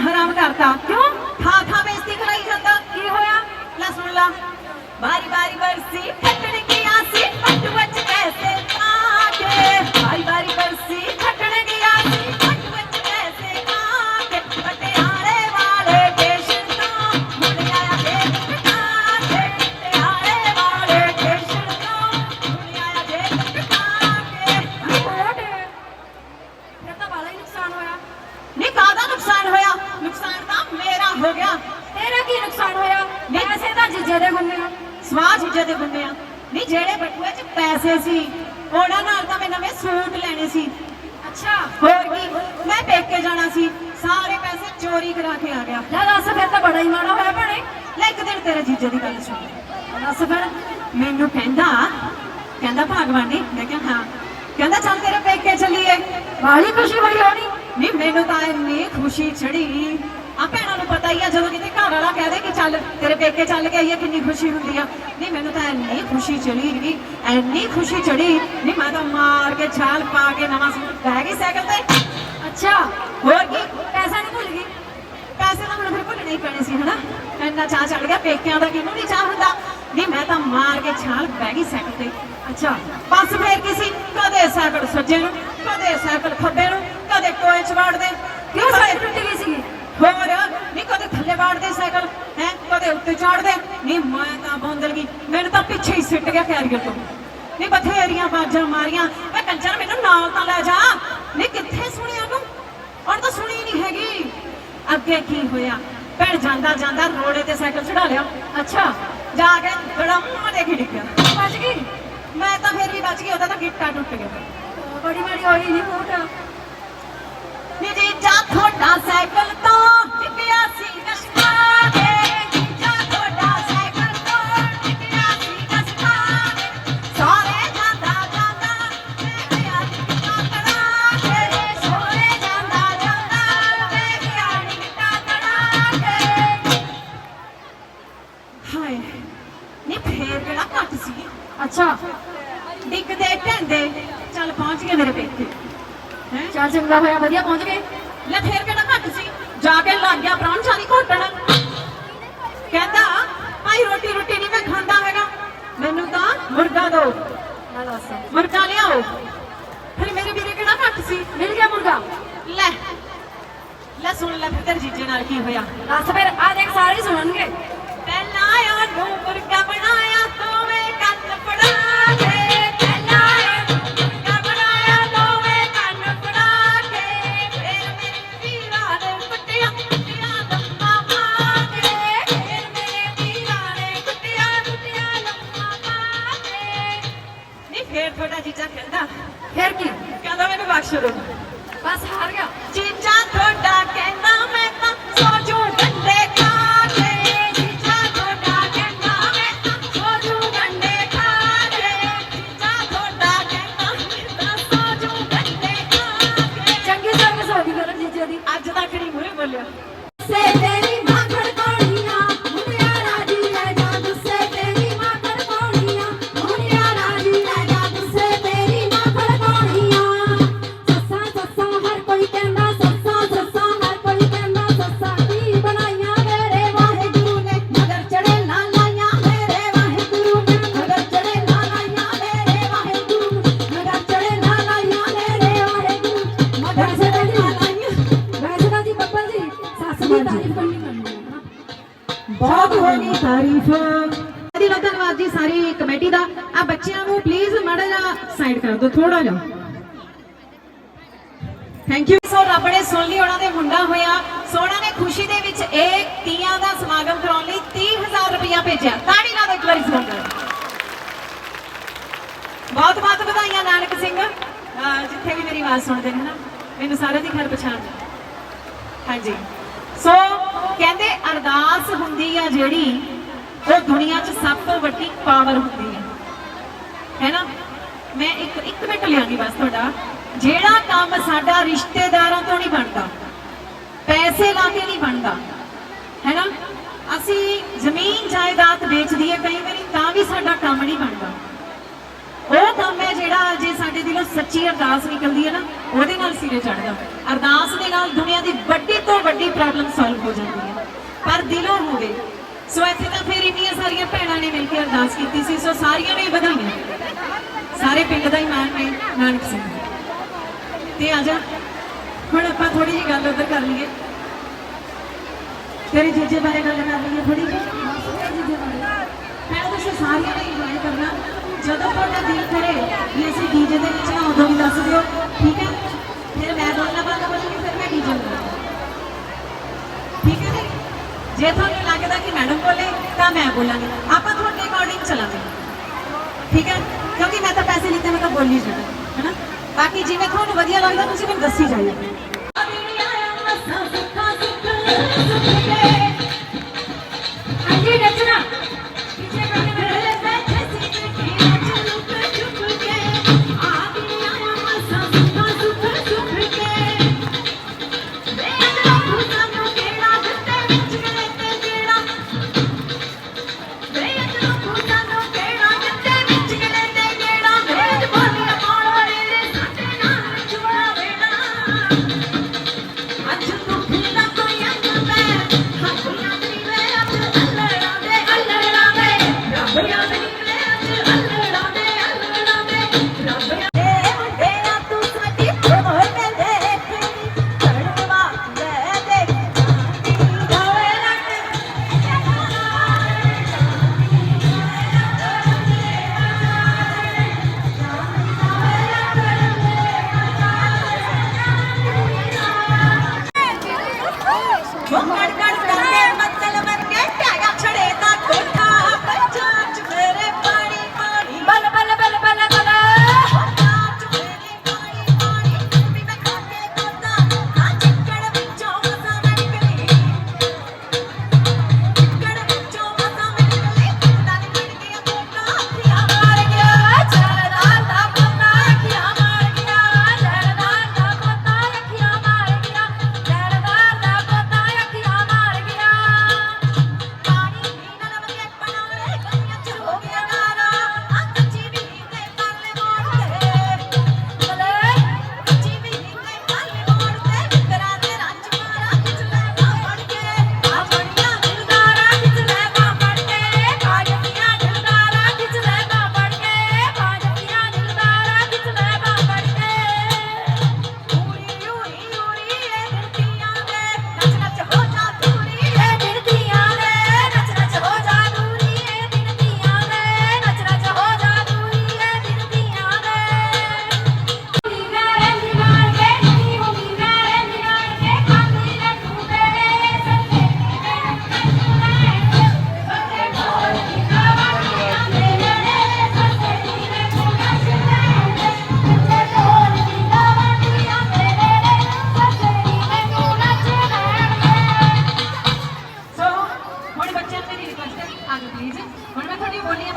അഹറാമിന്റെ അർത്ഥം ਅੱਛਾ ਹੋਰ ਕੀ? ਮੈਂ ਪੇਕੇ ਜਾਣਾ ਸੀ। ਸਾਰੇ ਪੈਸੇ ਚੋਰੀ ਕਰਾ ਕੇ ਆ ਗਿਆ। ਲੈ ਦੱਸ ਫਿਰ ਤਾਂ ਬੜਾ ਹੀ ਮਾੜਾ ਹੋਇਆ ਭੈਣੇ। ਲੈ ਇੱਕ ਦਿਨ ਤੇਰੇ ਜੀਜੇ ਦੀ ਗੱਲ ਸੁਣ। ਦੱਸ ਫਿਰ ਮੈਨੂੰ ਕਹਿੰਦਾ ਕਹਿੰਦਾ ਭਗਵਾਨੀ ਮੈਂ ਕਿਹਾ ਹਾਂ। ਕਹਿੰਦਾ ਚੱਲ ਤੇਰੇ ਪੇਕੇ ਚੱਲੀਏ। ਬਾਲੀ ਖੁਸ਼ੀ ਹੋਈ ਹੋਣੀ। ਨਹੀਂ ਮੈਨੂੰ ਤਾਂ ਇੰਨੀ ਖੁਸ਼ੀ ਚੜੀ ਆ ਭੈਣਾਂ ਨੂੰ ਪਤਾ ਹੀ ਆ ਜਦੋਂ ਕਿਤੇ ਘਰ ਵਾਲਾ ਪੇਕੇ ਚੱਲ ਕੇ ਆਈਏ ਕਿੰਨੀ ਖੁਸ਼ੀ ਹੁੰਦੀ ਆ। ਨਹੀਂ ਮੈਨੂੰ ਤਾਂ ਇੰਨੀ ਖੁਸ਼ੀ ਚੜੀ ਨਹੀਂ ਇੰਨੀ ਖੁਸ਼ੀ ਚੜੀ। ਨਹੀਂ ਮੈਂ ਤਾਂ ਮਾਰ ਕੇ ਛਾਲ ਪਾ ਕੇ ਨਵਾਂ ਸੂਟ ਲੈ ਗਈ ਸਾਈਕਲ ਤੇ। ਅੱਛਾ ਹੋਰ ਕੀ? ਪੈਸਾ ਨਹੀਂ ਭੁੱਲ ਗਈ। ਪੈਸੇ ਤਾਂ ਮੈਨੂੰ ਫਿਰ ਭੁੱਲਣੇ ਹੀ ਪੈਣੇ ਸੀ ਹਨਾ? ਇੰਨਾ ਚਾਹ ਚੜ ਗਿਆ ਪੇਕਿਆਂ ਦਾ ਕਿਹਨੂੰ ਨਹੀਂ ਚਾਹ ਹੁੰਦਾ? ਨਹੀਂ ਮੈਂ ਤਾਂ ਮਾਰ ਕੇ ਛਾਲ ਬਹਿ ਗਈ ਸਾਈਕਲ ਤੇ। ਅੱਛਾ ਬੱਸ ਫੇਰ ਕਿਸੇ ਕਦੇ ਸਾਈਕਲ ਸੱਜੇ ਨੂੰ ਕਦੇ ਸਾਈਕਲ ਖੱਬੇ ਨੂੰ ਕਦੇ ਟੋਏ ਚ ਵਾੜ ਦੇ। ਕਿਉਂ ਸਾਈਡ ਟੁੱਟ ਗਈ ਸੀ ਹੋਰ ਥੱਲੇ ਵਾੜਦੇ ਸਾਈਕਲ, ਹੈ? ਕਦੇ ਉੱਤੇ ਚੜਦੇ ਨਹੀਂ, ਮੈਂ ਤਾਂ ਬੌਂਦਲ ਗਈ। ਮੈਨੂੰ ਤਾਂ ਪਿੱਛੇ ਹੀ ਸਿੱਟ ਗਿਆ ਕੈਰੀਅਰ ਤੋਂ। ਨਹੀਂ, ਬਥੇਰੀਆਂ ਬਾਜਾਂ ਮਾਰੀਆਂ। ਮੈਂ ਕੰਜਰ ਮੈਨੂੰ ਨਾਲ ਤਾਂ ਲੈ ਜਾ। ਨਹੀਂ, ਕਿੱਥੇ ਸੁਣਿਆ ਉਹਨੂੰ ਹੁਣ ਤਾਂ ਸੁਣੀ ਨਹੀਂ ਹੈਗੀ। ਅੱਗੇ ਕੀ ਹੋਇਆ? ਭੈਣ ਜਾਂਦਾ ਜਾਂਦਾ, ਰੋੜੇ ਤੇ ਸਾਈਕਲ ਚੜਾ ਲਿਆ। ਅੱਛਾ, ਜਾ ਕੇ ਬੜਾ ਮੂੰਹ ਦੇ ਖਿੜ ਗਿਆ ਬਚ ਗਈ? ਮੈਂ ਤਾਂ ਫੇਰ ਵੀ ਬਚ ਗਈ, ਉਹਦਾ ਤਾਂ ਗਿੱਟਾ ਟੁੱਟ ਗਿਆ। ਬੜੀ ਮਾੜੀ ਹੋਈ ਨਹੀਂ ਫੋਟ ਅੱਛਾ। ਡਿੱਗਦੇ ਢੰਦੇ ਚੱਲ ਪਹੁੰਚ ਗਏ ਮੇਰੇ ਪੇਕੇ। ਚੱਲ ਚੰਗਾ ਹੋਇਆ ਵਧੀਆ ਪਹੁੰਚ ਗਏ। ਲੈ ਫੇਰ ਕਿਹੜਾ ਘੱਟ ਸੀ? ਜਾ ਕੇ ਲੱਗ ਗਿਆ ਪ੍ਰਾਣ ਚਾਰੀ ਘੋਟਣ। ਕਹਿੰਦਾ ਭਾਈ ਰੋਟੀ ਰੋਟੀ ਨਹੀਂ ਮੈਂ ਖਾਂਦਾ ਹੈਗਾ। ਮੈਨੂੰ ਤਾਂ ਮੁਰਗਾ ਦਿਓ ਮੁਰਗਾ ਲਿਆਓ। ਫਿਰ ਮੇਰੇ ਵੀਰੇ ਕਿਹੜਾ ਘੱਟ ਸੀ? ਮਿਲ ਗਿਆ ਮੁਰਗਾ? ਲੈ ਲੈ ਸੁਣ ਲੈ ਫਿਰ ਜੀਜੇ ਨਾਲ ਕੀ ਹੋਇਆ। ਦੱਸ ਫਿਰ ਆ ਦੇਖ ਸਾਰੇ ਸੁਣਨਗੇ। ਪਹਿਲਾਂ ਉਹਨੂੰ ਮੁਰਗਾ ਬਣਾਇਆ ਫੇਰ ਤੁਹਾਡਾ ਜੀਜਾ ਕਹਿੰਦਾ ਫਿਰ ਕੀ? ਕਹਿੰਦਾ ਮੈਨੂੰ ਬਖਸ਼ ਦਿਓ। ਬਸ ਹਾਰ ਗਿਆ। ਜੀਜਾ ਤੁਹਾਡਾ ਕਹਿੰਦਾ ਮੈਂ ਤਾਂ ਸੋਜੂ ਗੰਡੇ ਖਾ ਕੇ ਜੀਜਾ ਤੁਹਾਡਾ ਕਹਿੰਦਾ ਮੈਂ ਤਾਂ ਸੋਜੂ ਗੰਡੇ ਖਾ ਕੇ ਜੀਜਾ ਤੁਹਾਡਾ ਕਹਿੰਦਾ ਮੈਂ ਤਾਂ ਸੋਜੂ ਗੰਡੇ ਖਾ ਕੇ। ਚੰਗੀ ਸਰਵਿਸ ਹੋ ਗਈ ਕਰਨ ਜੀਜੇ ਦੀ। ਅੱਜ ਤੱਕ ਨਹੀਂ ਮੂਰੇ ਬੋਲਿਆ। ਕਰ ਦਿਓ ਥੈਂਕ ਯੂ ਸੋ ਰੱਬ ਨੇ ਸੁਣ ਲਈ, ਉਹਨਾਂ ਦੇ ਮੁੰਡਾ ਹੋਇਆ। ਸੋ ਨੇ ਖੁਸ਼ੀ ਦੇ ਵਿੱਚ ਇਹ ਤੀਆਂ ਦਾ ਸਮਾਗਮ ਕਰਾਉਣ ਲਈ 30000 ਰੁਪਇਆ ਭੇਜਿਆ। ਤਾੜੀ ਨਾਲ ਇੱਕ ਵਾਰੀ ਸੁਣ ਲਓ ਬਹੁਤ ਬਹੁਤ ਵਧਾਈਆਂ, ਨਾਨਕ ਸਿੰਘ। ਜਿੱਥੇ ਵੀ ਮੇਰੀ ਆਵਾਜ਼ ਸੁਣਦੇ ਨੇ ਨਾ, ਮੈਨੂੰ ਸਾਰਿਆਂ ਦੀ ਖੈਰ ਪਛਾਣ ਹਾਂਜੀ। ਸੋ ਕਹਿੰਦੇ ਅਰਦਾਸ ਹੁੰਦੀ ਆ ਜਿਹੜੀ, ਉਹ ਦੁਨੀਆ 'ਚ ਸਭ ਤੋਂ ਵੱਡੀ ਪਾਵਰ ਹੁੰਦੀ ਹੈ ਹੈਨਾ ਮੈਂ ਇੱਕ ਇੱਕ ਮਿੰਟ ਲਿਆਂਗੀ ਬਸ ਤੁਹਾਡਾ। ਜਿਹੜਾ ਕੰਮ ਸਾਡਾ ਰਿਸ਼ਤੇਦਾਰਾਂ ਤੋਂ ਨਹੀਂ ਬਣਦਾ, ਪੈਸੇ ਲਾ ਕੇ ਨਹੀਂ ਬਣਦਾ ਹੈਨਾ ਅਸੀਂ ਜ਼ਮੀਨ ਜਾਇਦਾਦ ਵੇਚ ਦਈਏ ਕਈ ਵਾਰੀ, ਤਾਂ ਵੀ ਸਾਡਾ ਕੰਮ ਨਹੀਂ ਬਣਦਾ। ਉਹ ਕੰਮ ਹੈ ਜਿਹੜਾ ਜੇ ਸਾਡੇ ਦਿਲੋਂ ਸੱਚੀ ਅਰਦਾਸ ਨਿਕਲਦੀ ਹੈ ਨਾ, ਉਹਦੇ ਨਾਲ ਸਿਰੇ ਚੜਦਾ ਅਰਦਾਸ ਦੇ ਨਾਲ ਦੁਨੀਆ ਦੀ ਵੱਡੀ ਤੋਂ ਵੱਡੀ ਪ੍ਰੋਬਲਮ ਸੋਲਵ ਹੋ ਜਾਂਦੀ ਹੈ। ਪਰ ਦਿਲੋਂ ਹੋਵੇ ਸੋ ਇੱਥੇ ਤਾਂ ਫਿਰ ਇੰਨੀਆਂ ਸਾਰੀਆਂ ਭੈਣਾਂ ਨੇ ਮਿਲ ਕੇ ਅਰਦਾਸ ਕੀਤੀ ਸੀ। ਸੋ ਸਾਰੀਆਂ ਨੂੰ ਵਧਾਈਆਂ। ਸਾਰੇ ਪਿੰਡ ਦਾ ਹੀ ਮਾਣ ਨੇ ਨਾਨਕ ਸਿੰਘ। ਤੇ ਆ ਜਾ। ਹੁਣ ਆਪਾਂ ਥੋੜੀ ਜਿਹੀ ਗੱਲ ਉੱਧਰ ਕਰ ਲਈਏ। ਤੇਰੇ ਜੀਜੇ ਬਾਰੇ ਗੱਲ ਕਰ ਲਈਏ ਥੋੜੀ ਜਿਹੀ। ਮੈਂ ਤੁਸੀਂ ਸਾਰਿਆਂ ਨੇ ਇੰਜੋਏ ਕਰਨਾ। ਜਦੋਂ ਤੁਹਾਡਾ ਦਿਲ ਕਰੇ ਵੀ ਅਸੀਂ ਡੀਜੇ ਦੇ ਵਿੱਚ ਨਾ, ਉਦੋਂ ਵੀ ਦੱਸ ਦਿਓ। ਠੀਕ ਹੈ? ਫਿਰ ਮੈਂ ਬੋਲਣਾ ਬੰਦ ਕਰਾਂਗੀ, ਫਿਰ ਮੈਂ ਡੀਜੇ ਬੋਲਣਾ। ਠੀਕ ਹੈ ਜੀ? ਜੇ ਤੁਹਾਨੂੰ ਲੱਗਦਾ ਕਿ ਮੈਡਮ ਬੋਲੇ ਤਾਂ ਮੈਂ ਬੋਲਾਂਗੀ। ਆਪਾਂ ਤੁਹਾਡੇ ਅਕੋਰਡਿੰਗ ਚਲਾਂਗੇ। ਠੀਕ ਹੈ? ਕਿਉਂਕਿ ਮੈਂ ਤਾਂ ਪੈਸੇ ਲਿੱਤੇ, ਮੈਂ ਤਾਂ ਬੋਲੀ ਹੀ ਜਾਣਾ, ਹੈਨਾ? ਬਾਕੀ ਜਿਵੇਂ ਤੁਹਾਨੂੰ ਵਧੀਆ ਲੱਗਦਾ, ਤੁਸੀਂ ਮੈਨੂੰ ਦੱਸੀ ਜਾਈਏ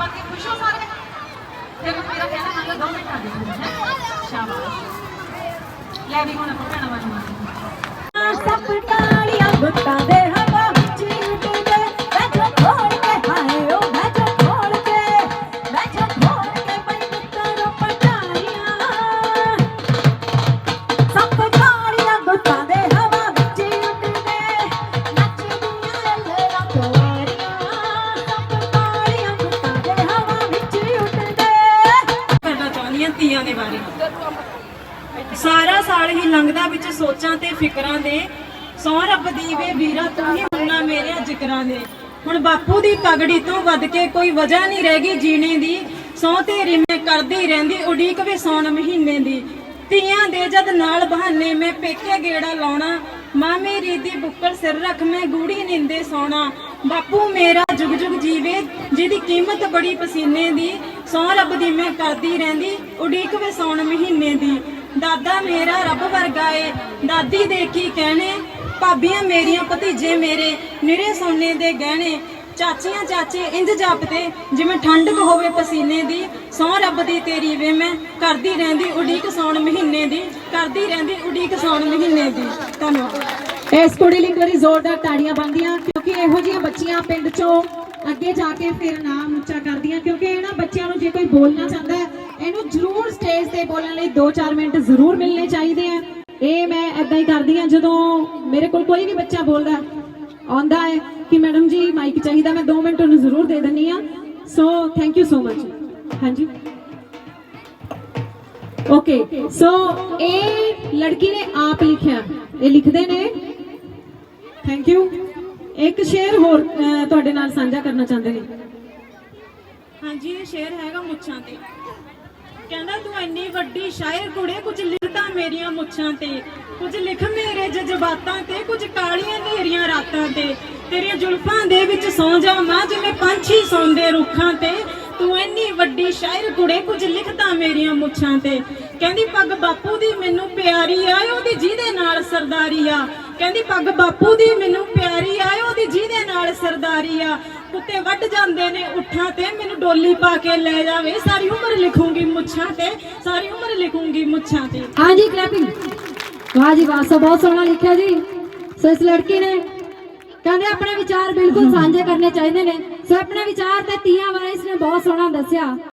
ਤੁਹਾਡੀ ਬੋਲੀਆਂ ਖੁਸ਼ ਹੋ ਸਾਰੇ। ਫਿਰ ਮੇਰਾ ਕਹਿਣਾ ਮੰਨ ਲਓ 2 ਮਿੰਟ ਆ ਜਾਓ ਸ਼ਾਬਾਸ਼। ਲੈ ਵੀ ਹੁਣ ਆਪਾਂ ਭੈਣਾਂ ਵਾਲੀ ਮਾਰੀ ਸੱਪ ਟਾਲੀਆਂ ਗੁੱਟਾਂ ਫਿਕਰਾਂ ਦੇ ਸੌ ਰੱਬ ਦੀ ਵੀਰਾ ਤੂੰ ਹੀ ਹੁੰਨਾ ਮੇਰੇ ਜ਼ਿਕਰਾਂ ਦੇ ਹੁਣ ਬਾਪੂ ਦੀ ਪਗੜੀ ਤੋਂ ਵੱਧ ਕੇ ਕੋਈ ਵਜ੍ਹਾ ਨਹੀਂ ਰਹਿ ਗਈ ਜੀਣੇ ਦੀ। ਸੌ ਤੇਰੀ ਮੈਂ ਕਰਦੀ ਰਹਿੰਦੀ, ਉਡੀਕ ਵੇ ਸੌਣ ਮਹੀਨੇ ਦੀ। ਤੀਆਂ ਦੇ ਜਦ ਨਾਲ ਬਹਾਨੇ ਮੈਂ ਪੇਕੇ ਗੇੜਾ ਲਾਉਣਾ। ਮਾਂ ਮੇਰੀ ਦੀ ਬੁੱਕਲ ਸਿਰ ਰੱਖ ਮੈਂ ਗੂੜੀ ਨਿੰਦੇ ਸੌਣਾ। ਬਾਪੂ ਮੇਰਾ ਜੁਗ ਜੁਗ ਜੀਵੇ, ਜਿਹਦੀ ਕੀਮਤ ਬੜੀ ਪਸੀਨੇ ਦੀ। ਸੌ ਰੱਬ ਦੀ ਮੈਂ ਕਰਦੀ ਰਹਿੰਦੀ, ਉਡੀਕ ਵੇ ਸੌਣ ਮਹੀਨੇ ਦੀ। ਦਾਦਾ ਮੇਰਾ ਰੱਬ ਵਰਗਾ ਏ। ਦਾਦੀ ਦੇ ਕਹਿਣੇ? ਭਾਬੀਆਂ ਮੇਰੀਆਂ, ਭਤੀਜੇ ਮੇਰੇ ਨਿਰੇ ਸੋਨੇ ਦੇ ਗਹਿਣੇ। ਚਾਚੀਆਂ ਚਾਚੇ ਇੰਜ ਜਾਪਦੇ, ਜਿਵੇਂ ਠੰਡਕ ਹੋਵੇ ਪਸੀਨੇ ਦੀ। ਸੌ ਰੱਬ ਦੀ ਤੇਰੀ ਵੇ, ਮੈਂ ਕਰਦੀ ਰਹਿੰਦੀ ਉਡੀਕ ਸੌਣ ਮਹੀਨੇ ਦੀ। ਕਰਦੀ ਰਹਿੰਦੀ ਉਡੀਕ ਸੌਣ ਮਹੀਨੇ ਦੀ। ਧੰਨਵਾਦ। ਇਸ ਕੁੜੀ ਲਈ ਇੱਕ ਵਾਰੀ ਜ਼ੋਰਦਾਰ ਤਾੜੀਆਂ ਬੰਦੀਆਂ ਕਿਉਂਕਿ ਇਹੋ ਜਿਹੀਆਂ ਬੱਚੀਆਂ ਪਿੰਡ 'ਚੋਂ ਅੱਗੇ ਜਾ ਕੇ ਫਿਰ ਨਾਮ ਉੱਚਾ ਕਰਦੀਆਂ, ਕਿਉਂਕਿ ਇਹਨਾਂ ਬੱਚਿਆਂ ਨੂੰ ਜੇ ਕੋਈ ਬੋਲਣਾ ਚਾਹੁੰਦਾ ਹੈ, ਇਹਨੂੰ ਜ਼ਰੂਰ ਸਟੇਜ ਤੇ ਬੋਲਣ ਲਈ 2-4 ਮਿੰਟ ਜ਼ਰੂਰ ਮਿਲਣੇ ਚਾਹੀਦੇ ਆ। ਇਹ ਮੈਂ ਐਦਾਂ ਹੀ ਕਰਦੀ ਆ ਜਦੋਂ ਮੇਰੇ ਕੋਲ ਕੋਈ ਵੀ ਬੱਚਾ ਬੋਲਦਾ ਆਉਂਦਾ ਹੈ ਕਿ ਮੈਡਮ ਜੀ ਮਾਈਕ ਚਾਹੀਦਾ, ਮੈਂ 2 ਮਿੰਟ ਉਹਨੂੰ ਜ਼ਰੂਰ ਦੇ ਦਿੰਨੀ ਆ so thank you so much ਹਾਂਜੀ। ਓਕੇ ਸੋ ਇਹ ਲੜਕੀ ਨੇ ਆਪ ਲਿਖਿਆ, ਇਹ ਲਿਖਦੇ ਨੇ। ਥੈਂਕ ਯੂ ਇੱਕ ਸ਼ੇਰ ਹੋਰ ਤੁਹਾਡੇ ਨਾਲ ਸਾਂਝਾ ਕਰਨਾ ਚਾਹੁੰਦੇ ਨੇ। ਹਾਂਜੀ, ਇਹ ਸ਼ੇਰ ਹੈਗਾ ਮੁੱਛਾਂ ਤੇ। ਕਹਿੰਦਾ, ਤੂੰ ਇੰਨੀ ਵੱਡੀ ਸ਼ਾਇਰ ਕੁੜੇ, ਕੁਝ ਲਿਖਦਾ ਮੇਰੀਆਂ ਮੁੱਛਾਂ ਤੇ, ਕੁਝ ਲਿਖ ਮੇਰੇ ਜਜ਼ਬਾਤਾਂ ਤੇ, ਕੁਝ ਕਾਲੀਆਂ ਨੇਰੀਆਂ ਰਾਤਾਂ ਤੇ। ਤੇਰੀਆਂ ਜ਼ੁਲਫਾਂ ਦੇ ਵਿੱਚ ਸੌ ਜਾਵਾਂ, ਜਿਵੇਂ ਪੰਛੀ ਸੌਂਦੇ ਰੁੱਖਾਂ ਤੇ। ਤੂੰ ਇੰਨੀ ਵੱਡੀ ਸ਼ਾਇਰ ਕੁੜੇ, ਕੁਝ ਲਿਖਦਾ ਮੇਰੀਆਂ ਮੁੱਛਾਂ ਤੇ। ਕਹਿੰਦੀ, ਪੱਗ ਬਾਪੂ ਦੀ ਮੈਨੂੰ ਪਿਆਰੀ ਆ, ਉਹਦੀ ਜਿਹਦੇ ਨਾਲ ਸਰਦਾਰੀ ਆ। ਕਹਿੰਦੀ ਪੱਗ ਬਾਪੂ ਦੀ ਮੈਨੂੰ ਪਿਆਰੀ ਆ ਉਹਦੀ ਜਿਹਦੇ ਨਾਲ ਸਰਦਾਰੀ ਆ। ਕੁੱਤੇ ਵੱਢ ਜਾਂਦੇ ਨੇ ਉੱਠਾਂ ਤੇ ਮੈਨੂੰ ਡੋਲੀ ਪਾ ਕੇ ਲੈ ਜਾਵੇ ਸਾਰੀ ਉਮਰ ਲਿਖੂੰਗੀ ਮੁੱਛਾਂ ਤੇ ਸਾਰੀ ਉਮਰ ਲਿਖੂੰਗੀ ਮੁੱਛਾਂ ਤੇ। ਹਾਂਜੀ ਕਲੈਪਿੰਗ ਵਾਹ ਜੀ ਵਾਹ ਸੋ ਬਹੁਤ ਸੋਹਣਾ ਲਿਖਿਆ ਜੀ। ਸੋ ਇਸ ਲੜਕੀ ਨੇ ਕਹਿੰਦੇ ਆਪਣੇ ਵਿਚਾਰ ਬਿਲਕੁਲ ਸਾਂਝੇ ਕਰਨੇ ਚਾਹੀਦੇ ਨੇ। ਸੋ ਆਪਣੇ ਵਿਚਾਰ ਤੇ ਤੀਆਂ ਬਾਰੇ ਇਸਨੇ ਬਹੁਤ ਸੋਹਣਾ ਦੱਸਿਆ।